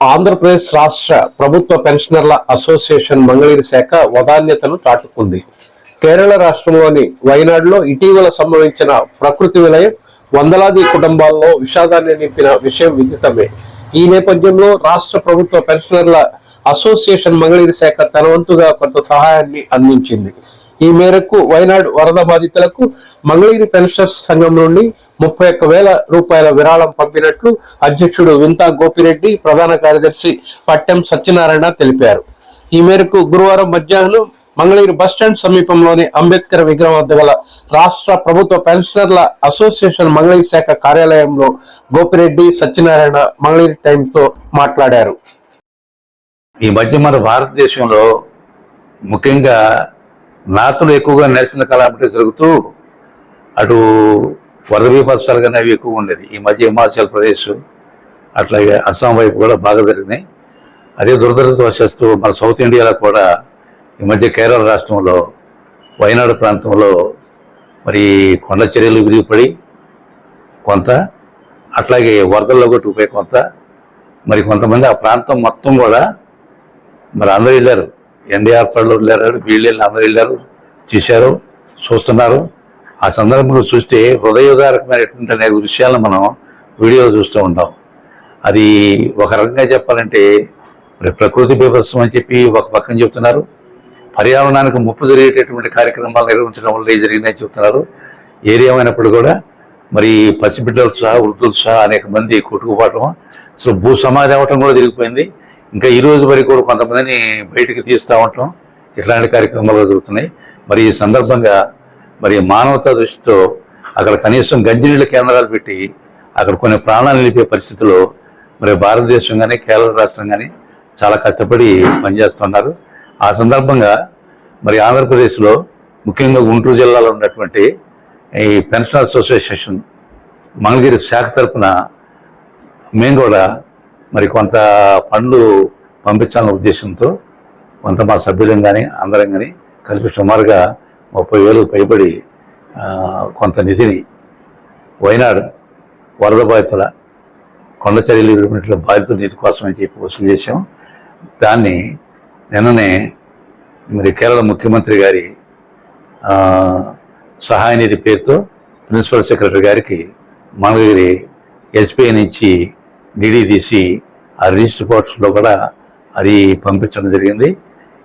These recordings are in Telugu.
ఆంధ్రప్రదేశ్ రాష్ట్ర ప్రభుత్వ పెన్షనర్ల అసోసియేషన్ మంగళగిరి శాఖ వదాన్యతను చాటుకుంది. కేరళ రాష్ట్రంలోని వైనాడులో ఇటీవల సంభవించిన ప్రకృతి విలయం వందలాది కుటుంబాల్లో విషాదాన్ని నింపిన విషయం విదితమే. ఈ నేపథ్యంలో రాష్ట్ర ప్రభుత్వ పెన్షనర్ల అసోసియేషన్ మంగళగిరి శాఖ తన వంతుగా కొంత సహాయాన్ని అందించింది. ఈ మేరకు వైనాడు వరద బాధితులకు మంగళగిరి పెన్షనర్స్ సంఘం నుండి ముప్పై ఒక్క వేల రూపాయల విరాళం పంపినట్లు అధ్యక్షుడు వింతా గోపిరెడ్డి ప్రధాన కార్యదర్శి పట్టెం సత్యనారాయణ తెలిపారు. ఈ మేరకు గురువారం మధ్యాహ్నం మంగళగిరి బస్టాండ్ సమీపంలోని అంబేద్కర్ విగ్రహం వద్ద గల రాష్ట్ర ప్రభుత్వ పెన్షనర్ల అసోసియేషన్ మంగళగిరి శాఖ కార్యాలయంలో గోపిరెడ్డి సత్యనారాయణ మంగళగిరి టైమ్స్తో మాట్లాడారు. ఈ మధ్య మన భారతదేశంలో ముఖ్యంగా నాతులు ఎక్కువగా నేషనల్ కలామిటీ జరుగుతూ అటు వరద విపత్సాలు కానీ అవి ఎక్కువ ఉండేది. ఈ మధ్య హిమాచల్ ప్రదేశ్ అట్లాగే అస్సాం వైపు కూడా బాగా జరిగినాయి. అదే దురదృష్టవశాస్తు మన సౌత్ ఇండియాలో కూడా ఈ మధ్య కేరళ రాష్ట్రంలో వయనాడు ప్రాంతంలో మరి కొండ చర్యలు విరిగిపడి కొంత అట్లాగే వరదల్లో కొట్టుకుపోయి కొంత మరి కొంతమంది ఆ ప్రాంతం మొత్తం కూడా మరి అందరూ వెళ్ళారు. ఎన్డీఆర్ పళ్ళు వెళ్ళారు వీళ్ళు వెళ్ళి అందరూ వెళ్ళారు చూశారు చూస్తున్నారు. ఆ సందర్భంలో చూస్తే హృదయోదారకమైనటువంటి అనేక దృశ్యాలను మనం వీడియోలో చూస్తూ ఉంటాం. అది ఒక రకంగా చెప్పాలంటే మరి ప్రకృతి బీభత్సం అని చెప్పి ఒక పక్కన చెప్తున్నారు. పర్యావరణానికి ముప్పు జరిగేటటువంటి కార్యక్రమాలు నిర్వహించడం వల్ల జరిగిందని చెప్తున్నారు. ఏరియా అయినప్పుడు కూడా మరి పసిబిడ్డలు సహా వృద్ధులు సహా అనేక మంది కొట్టుకుపోవటం అసలు భూ సమాధి అవ్వటం కూడా జరిగిపోయింది. ఇంకా ఈ రోజు వరకు కూడా కొంతమందిని బయటికి తీస్తూ ఉండటం ఇట్లాంటి కార్యక్రమాలు జరుగుతున్నాయి. మరి ఈ సందర్భంగా మరి మానవతా దృష్టితో అక్కడ కనీసం గంజినీళ్ళ కేంద్రాలు పెట్టి అక్కడ కొన్ని ప్రాణాలు నిలిపే పరిస్థితిలో మరి భారతదేశం కానీ కేరళ రాష్ట్రం కానీ చాలా కష్టపడి పనిచేస్తున్నారు. ఆ సందర్భంగా మరి ఆంధ్రప్రదేశ్లో ముఖ్యంగా గుంటూరు జిల్లాలో ఉన్నటువంటి ఈ పెన్షన్ అసోసియేషన్ మంగళగిరి శాఖ తరఫున మేము కూడా మరి కొంత ఫండ్లు పంపించాలన్న ఉద్దేశంతో కొంత మా సభ్యులం కానీ అందరం కానీ కలిపి సుమారుగా ముప్పై వేలు పైబడి కొంత నిధిని వైనాడు వరద బాధితుల కొండ చర్యలు విడిపినట్ల బాధితుల నిధి కోసం అని చెప్పి వసూలు చేశాం. దాన్ని నిన్ననే మరి కేరళ ముఖ్యమంత్రి గారి సహాయ నిధి పేరుతో ప్రిన్సిపల్ సెక్రటరీ గారికి మనగిరి ఎస్పీ నుంచి డీడీ తీసి ఆ రిజిస్టర్ బాక్స్లో కూడా అది పంపించడం జరిగింది.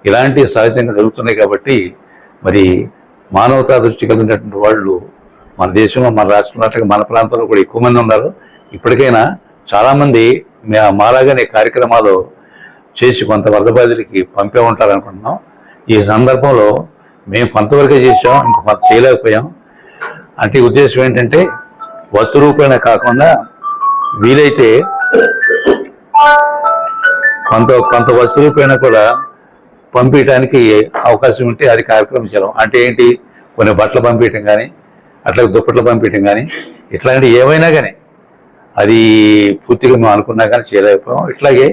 ఇలాంటి సహజంగా జరుగుతున్నాయి కాబట్టి మరి మానవతా దృష్టి కలిగినటువంటి వాళ్ళు మన దేశంలో మన రాష్ట్రంలో మన ప్రాంతంలో కూడా ఎక్కువ మంది ఉన్నారు. ఇప్పటికైనా చాలామంది మే- మాలాగానే కార్యక్రమాలు చేసి కొంత వరద బాధితులకి పంపే ఉంటారనుకుంటున్నాం. ఈ సందర్భంలో మేము కొంతవరకే చేసాం ఇంక కొంత చేయలేకపోయాం. అంటే ఉద్దేశం ఏంటంటే వస్తు రూపేణ కాకుండా వీలైతే కొంత కొంత వస్తువుల పైన కూడా పంపించడానికి అవకాశం ఉంటే అది కార్యక్రమం చేయడం అంటే ఏంటి? కొన్ని బట్టలు పంపించడం కానీ అట్లా దుప్పట్లు పంపించడం కానీ ఇట్లాంటి ఏవైనా కానీ అది పూర్తిగా మేము అనుకున్నా కానీ చేయలేకపోయాం. ఇట్లాగే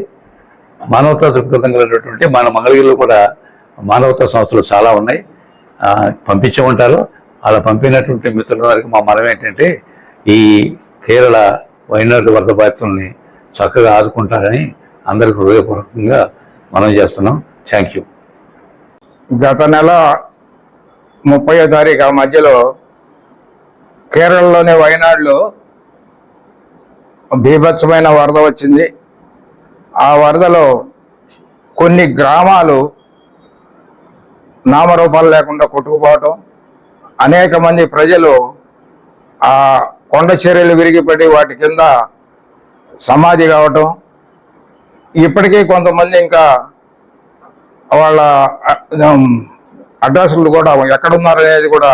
మానవతా దృక్పథం కలిగినటువంటి మన మంగళగిరిలో కూడా మానవతా సంస్థలు చాలా ఉన్నాయి. పంపించే ఉంటారు అలా పంపినటువంటి మిత్రుల వారికి మా మనం ఏంటంటే ఈ కేరళ వైనాడు వరద బాధితుల్ని చక్కగా ఆదుకుంటారని అందరికి హృదయపూర్వకంగా మనం చేస్తున్నాం. థ్యాంక్ యూ గత నెల ముప్పయో తారీఖు ఆ మధ్యలో కేరళలోని వయనాడులో బీభత్సమైన వరద వచ్చింది. ఆ వరదలో కొన్ని గ్రామాలు నామరూపాలు లేకుండా కొట్టుకుపోవటం అనేక మంది ప్రజలు ఆ కొండ చర్యలు విరిగిపడి వాటి కింద సమాధి కావటం. ఇప్పటికీ కొంతమంది ఇంకా వాళ్ళ అడ్రస్లు కూడా ఎక్కడున్నారు అనేది కూడా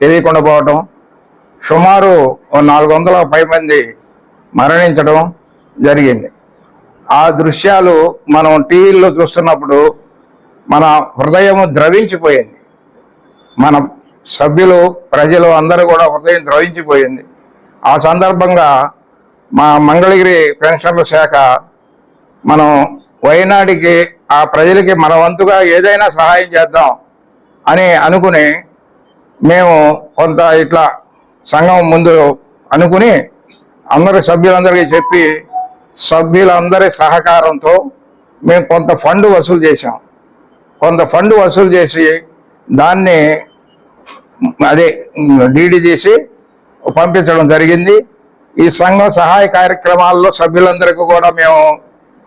తెలియకుండా పోవటం. సుమారు ఓ నాలుగు వందల పై మంది మరణించడం జరిగింది. ఆ దృశ్యాలు మనం టీవీల్లో చూస్తున్నప్పుడు మన హృదయం ద్రవించిపోయింది. మన సభ్యులు ప్రజలు అందరూ కూడా హృదయం ద్రవించిపోయింది. ఆ సందర్భంగా మా మంగళగిరి పెన్షన్ల శాఖ మనం వయనాడికి ఆ ప్రజలకి మన వంతుగా ఏదైనా సహాయం చేద్దాం అని అనుకుని మేము కొంత ఇట్లా సంఘం ముందు అనుకుని అందరి సభ్యులందరికీ చెప్పి సభ్యులందరి సహకారంతో మేము కొంత ఫండ్ వసూలు చేశాం. కొంత ఫండ్ వసూలు చేసి దాన్ని అదే డీడీ చేసి పంపించడం జరిగింది. ఈ సంఘం సహాయ కార్యక్రమాల్లో సభ్యులందరికీ కూడా మేము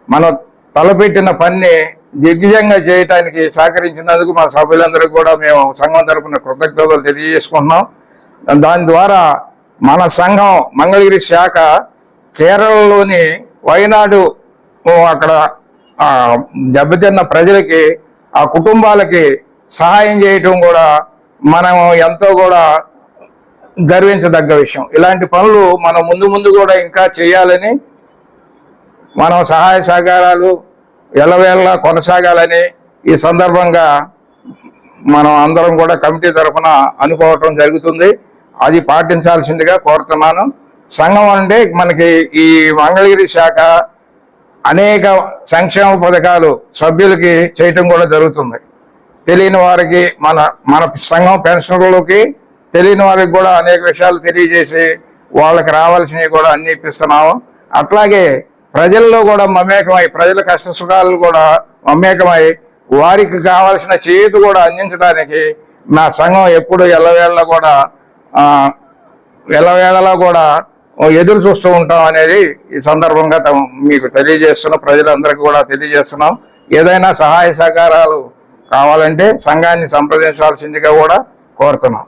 మనం తలపెట్టిన పని దిగ్విజయంగా చేయటానికి సహకరించినందుకు మా సభ్యులందరికీ కూడా మేము సంఘం తరపున కృతజ్ఞతలు తెలియజేసుకుంటున్నాం. దాని ద్వారా మన సంఘం మంగళగిరి శాఖ కేరళలోని వైనాడు అక్కడ దెబ్బతిన్న ప్రజలకి ఆ కుటుంబాలకి సహాయం చేయటం కూడా మనం ఎంతో కూడా గర్వించదగ్గ విషయం. ఇలాంటి పనులు మనం ముందు ముందు కూడా ఇంకా చేయాలని మనం సహాయ సహకారాలు ఎల్లవేళ కొనసాగాలని ఈ సందర్భంగా మనం అందరం కూడా కమిటీ తరఫున అనుకోవటం జరుగుతుంది. అది పాటించాల్సిందిగా కోరుతున్నాను. సంఘం అంటే మనకి ఈ మంగళగిరి శాఖ అనేక సంక్షేమ పథకాలు సభ్యులకి చేయటం కూడా జరుగుతుంది. తెలియని వారికి మన మన సంఘం పెన్షన్లలోకి తెలియని వారికి కూడా అనేక విషయాలు తెలియజేసి వాళ్ళకి రావాల్సినవి కూడా అన్ని ఇప్పిస్తున్నాము. అట్లాగే ప్రజల్లో కూడా మమేకమై ప్రజల కష్ట సుఖాలు కూడా మమేకమై వారికి కావాల్సిన చేతి కూడా అందించడానికి నా సంఘం ఎప్పుడు ఎల్లవేళ కూడా ఆ, ఎల్లవేళలా కూడా ఎదురు చూస్తూ ఉంటాం అనేది ఈ సందర్భంగా మీకు తెలియజేస్తున్నాం ప్రజలందరికీ కూడా తెలియజేస్తున్నాం. ఏదైనా సహాయ సహకారాలు కావాలంటే సంఘాన్ని సంప్రదించాల్సిందిగా కూడా కోరుతున్నాం.